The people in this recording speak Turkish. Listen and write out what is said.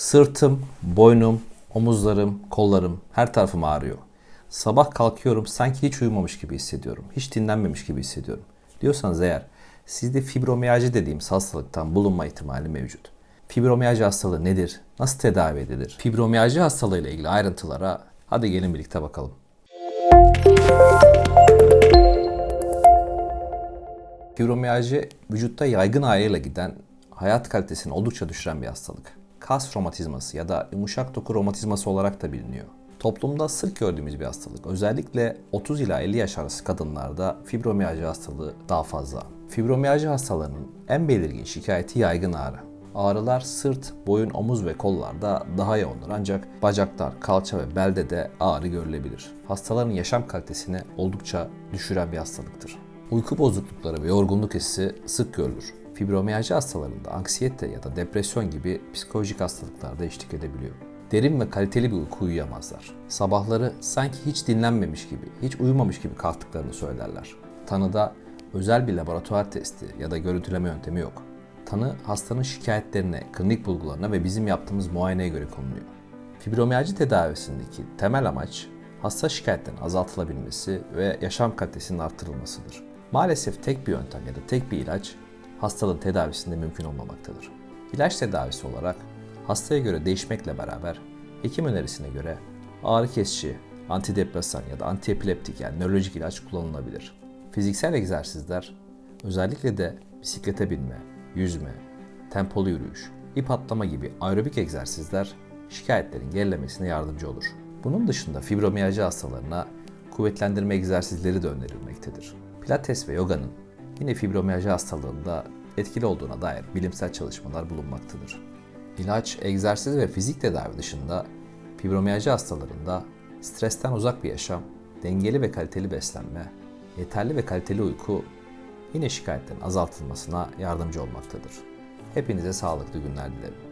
Sırtım, boynum, omuzlarım, kollarım, her tarafım ağrıyor. Sabah kalkıyorum sanki hiç uyumamış gibi hissediyorum. Hiç dinlenmemiş gibi hissediyorum. Diyorsanız eğer sizde fibromiyalji dediğimiz hastalıktan bulunma ihtimali mevcut. Fibromiyalji hastalığı nedir? Nasıl tedavi edilir? Fibromiyalji hastalığıyla ilgili ayrıntılara hadi gelin birlikte bakalım. Fibromiyalji vücutta yaygın ağrıyla giden hayat kalitesini oldukça düşüren bir hastalık. Kas romatizması ya da yumuşak doku romatizması olarak da biliniyor. Toplumda sık gördüğümüz bir hastalık. Özellikle 30 ila 50 yaş arası kadınlarda fibromiyalji hastalığı daha fazla. Fibromiyalji hastalarının en belirgin şikayeti yaygın ağrı. Ağrılar sırt, boyun, omuz ve kollarda daha yoğundur ancak bacaklar, kalça ve belde de ağrı görülebilir. Hastaların yaşam kalitesini oldukça düşüren bir hastalıktır. Uyku bozuklukları ve yorgunluk hissi sık görülür. Fibromiyalji hastalarında anksiyete ya da depresyon gibi psikolojik hastalıklar da eşlik edebiliyor. Derin ve kaliteli bir uyku uyuyamazlar. Sabahları sanki hiç dinlenmemiş gibi, hiç uyumamış gibi kalktıklarını söylerler. Tanıda özel bir laboratuvar testi ya da görüntüleme yöntemi yok. Tanı hastanın şikayetlerine, klinik bulgularına ve bizim yaptığımız muayeneye göre konuluyor. Fibromiyalji tedavisindeki temel amaç hasta şikayetlerin azaltılabilmesi ve yaşam kalitesinin artırılmasıdır. Maalesef tek bir yöntem ya da tek bir ilaç hastalığın tedavisinde mümkün olmamaktadır. İlaç tedavisi olarak hastaya göre değişmekle beraber hekim önerisine göre ağrı kesici, antidepresan ya da antiepileptik yani nörolojik ilaç kullanılabilir. Fiziksel egzersizler özellikle de bisiklete binme, yüzme, tempolu yürüyüş, ip atlama gibi aerobik egzersizler şikayetlerin gerilemesine yardımcı olur. Bunun dışında fibromiyalji hastalarına kuvvetlendirme egzersizleri de önerilmektedir. Pilates ve yoganın yine fibromiyalji hastalığında etkili olduğuna dair bilimsel çalışmalar bulunmaktadır. İlaç, egzersiz ve fizik tedavi dışında fibromiyalji hastalarında stresten uzak bir yaşam, dengeli ve kaliteli beslenme, yeterli ve kaliteli uyku yine şikayetlerin azaltılmasına yardımcı olmaktadır. Hepinize sağlıklı günler dilerim.